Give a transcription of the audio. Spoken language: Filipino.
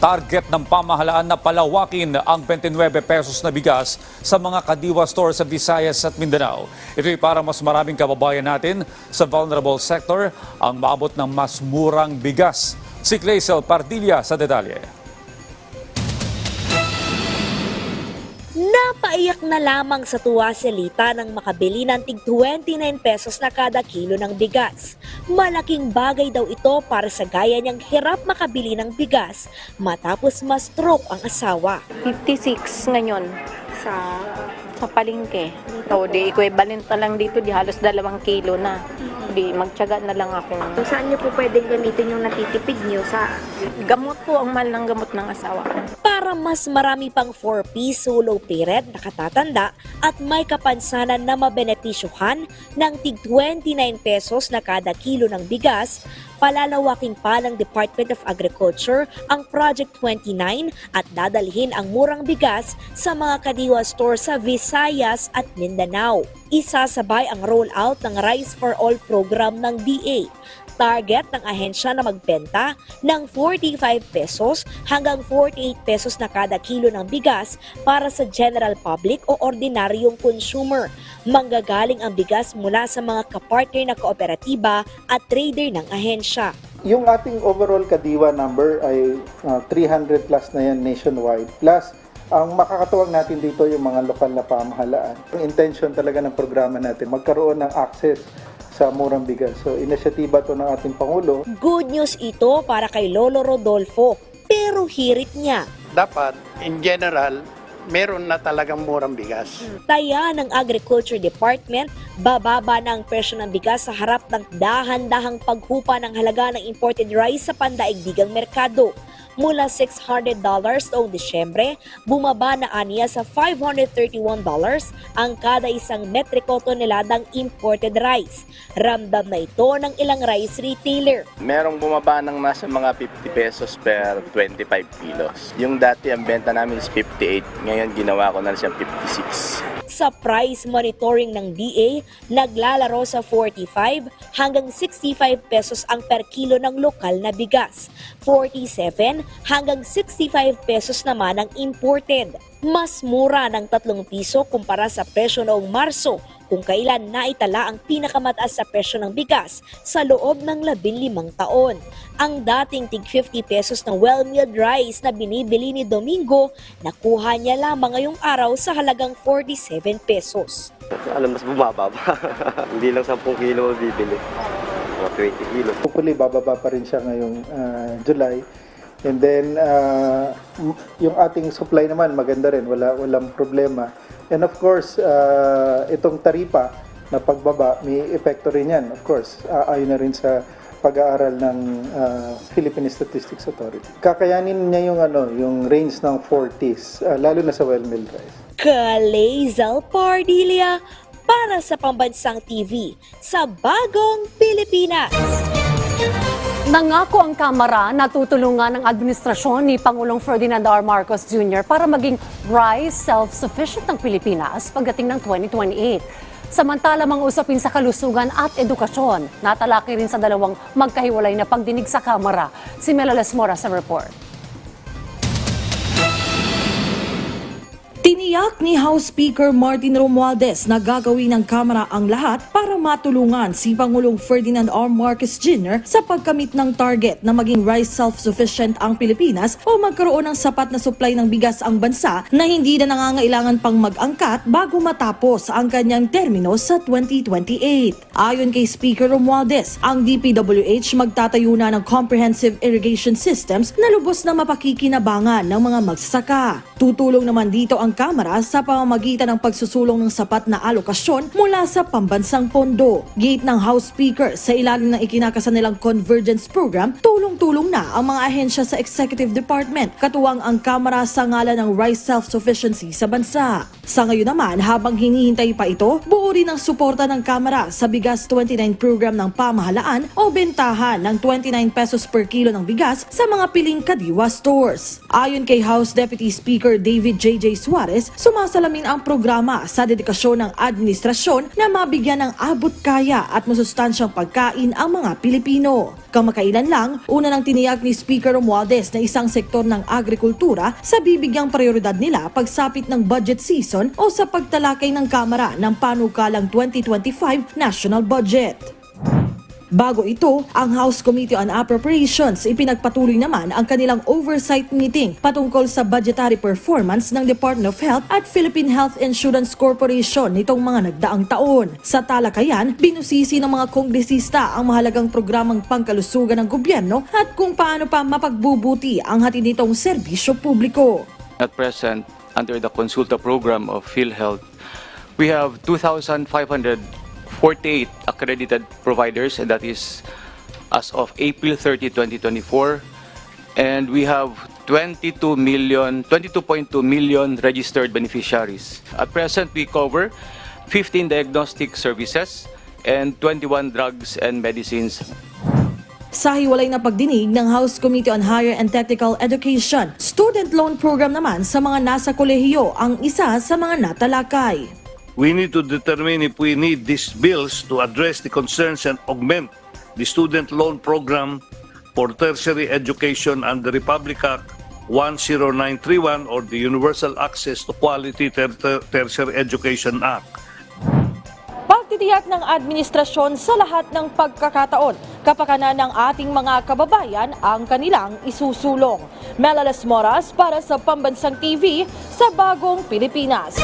Target ng pamahalaan na palawakin ang 29 pesos na bigas sa mga kadiwa store sa Visayas at Mindanao. Ito'y para mas maraming kababayan natin sa vulnerable sector ang maabot ng mas murang bigas. Si Claysel Pardilla sa detalye. Napaiyak na lamang sa tuwa si Lita nang makabili ng tig 29 pesos na kada kilo ng bigas. Malaking bagay daw ito para sa gaya niyang hirap makabili ng bigas matapos ma-stroke ang asawa. 56 ngayon sa palengke. O di equivalent na lang dito, di halos dalawang kilo na. Di magtyaga na lang ako. So, saan niyo po pwedeng gamitin yung natitipid niyo sa Gamot po ang mahal ng gamot ng asawa ko. Para mas marami pang 4-piece solo parent na katatanda at may kapansanan na mabenepisyuhan ng tig 29 pesos na kada kilo ng bigas, palalawakin pa ng Department of Agriculture ang Project 29 at dadalhin ang murang bigas sa mga kadiwa store sa Visayas at Mindanao. Isasabay ang rollout ng Rice for All program ng DA target ng ahensya na magbenta ng 45 pesos hanggang 48 pesos na kada kilo ng bigas para sa general public o ordinaryong consumer. Manggagaling ang bigas mula sa mga kapartner na kooperatiba at trader ng ahensya. Yung ating overall kadiwa number ay uh, 300 plus na yan nationwide. Plus, ang makakatuwang natin dito yung mga lokal na pamahalaan. Ang intention talaga ng programa natin, magkaroon ng access sa murang bigas. So, inisyatiba to ng ating Pangulo. Good news ito para kay Lolo Rodolfo, pero hirit niya. dapat in general meron na talagang murang bigas. Taya ng Agriculture Department, bababa na ang presyo ng bigas sa harap ng dahan-dahang paghupa ng halaga ng imported rice sa pandaigdigang merkado. Mula $600 noong Disyembre, bumaba na aniya sa $531 ang kada isang metriko toneladang imported rice. Ramdam na ito ng ilang rice retailer. Merong bumaba ng nasa mga 50 pesos per 25 kilos. Yung dati ang benta namin is 58, ngayon ginawa ko na siyang 56. Sa price monitoring ng DA, naglalaro sa 45 hanggang 65 pesos ang per kilo ng lokal na bigas. 47 hanggang 65 pesos naman ang imported. Mas mura ng 3 piso kumpara sa presyo noong Marso kung kailan naitala ang pinakamataas sa presyo ng bigas sa loob ng 15 taon. Ang dating tig 50 pesos na well-milled rice na binibili ni Domingo, nakuha niya lamang ngayong araw sa halagang 47 pesos. Alam, mas bumaba pa. Hindi lang 10 kilo bibili. Mga 20 kilo. Hopefully, bababa pa rin siya ngayong uh, July. And then, uh, yung ating supply naman, maganda rin. Wala, walang problema. And of course, uh, itong taripa na pagbaba, may epekto rin yan. Of course, uh, ayon na rin sa pag-aaral ng uh, Philippine Statistics Authority. Kakayanin niya yung ano, yung range ng 40s, uh, lalo na sa well-milled rice. Kalezal Pardilia para sa Pambansang TV sa Bagong Pilipinas. Nangako ang Kamara na tutulungan ang administrasyon ni Pangulong Ferdinand R. Marcos Jr. para maging rice self-sufficient ng Pilipinas pagdating ng 2028. Samantala mga usapin sa kalusugan at edukasyon, natalaki rin sa dalawang magkahiwalay na pagdinig sa Kamara. Si Melales Mora sa report. Tiniyak ni House Speaker Martin Romualdez na gagawin ng Kamara ang lahat para matulungan si Pangulong Ferdinand R. Marcos Jr. sa pagkamit ng target na maging rice self-sufficient ang Pilipinas o magkaroon ng sapat na supply ng bigas ang bansa na hindi na nangangailangan pang mag-angkat bago matapos ang kanyang termino sa 2028. Ayon kay Speaker Romualdez, ang DPWH magtatayo na ng comprehensive irrigation systems na lubos na mapakikinabangan ng mga magsasaka. Tutulong naman dito ang Kamara sa pamamagitan ng pagsusulong ng sapat na alokasyon mula sa pambansang pondo. Gate ng House Speaker sa ilalim ng ikinakasa nilang Convergence Program, tulong-tulong na ang mga ahensya sa Executive Department, katuwang ang Kamara sa ngalan ng rice self-sufficiency sa bansa. Sa ngayon naman, habang hinihintay pa ito, buo rin ang suporta ng Kamara sa bigas Bigas 29 program ng pamahalaan o bentahan ng 29 pesos per kilo ng bigas sa mga piling kadiwa stores. Ayon kay House Deputy Speaker David J.J. Suarez, sumasalamin ang programa sa dedikasyon ng administrasyon na mabigyan ng abot kaya at masustansyang pagkain ang mga Pilipino. Kamakailan lang, una nang tiniyak ni Speaker Romualdez na isang sektor ng agrikultura sa bibigyang prioridad nila pagsapit ng budget season o sa pagtalakay ng Kamara ng panukalang 2025 national budget. Bago ito, ang House Committee on Appropriations ipinagpatuloy naman ang kanilang oversight meeting patungkol sa budgetary performance ng Department of Health at Philippine Health Insurance Corporation nitong mga nagdaang taon. Sa talakayan, binusisi ng mga kongresista ang mahalagang programang pangkalusugan ng gobyerno at kung paano pa mapagbubuti ang hatid nitong serbisyo publiko. At present, under the Consulta program of PhilHealth, we have 2,548 accredited providers, and that is as of April 30, 2024. And we have 22 million, 22.2 million registered beneficiaries. At present, we cover 15 diagnostic services and 21 drugs and medicines Sa hiwalay na pagdinig ng House Committee on Higher and Technical Education, student loan program naman sa mga nasa kolehiyo ang isa sa mga natalakay. We need to determine if we need these bills to address the concerns and augment the student loan program for tertiary education under Republic Act 10931 or the Universal Access to Quality Ter- Ter- Tertiary Education Act. Pagtitiyak ng administrasyon sa lahat ng pagkakataon, kapakanan ng ating mga kababayan ang kanilang isusulong. Melales Moras para sa Pambansang TV sa Bagong Pilipinas.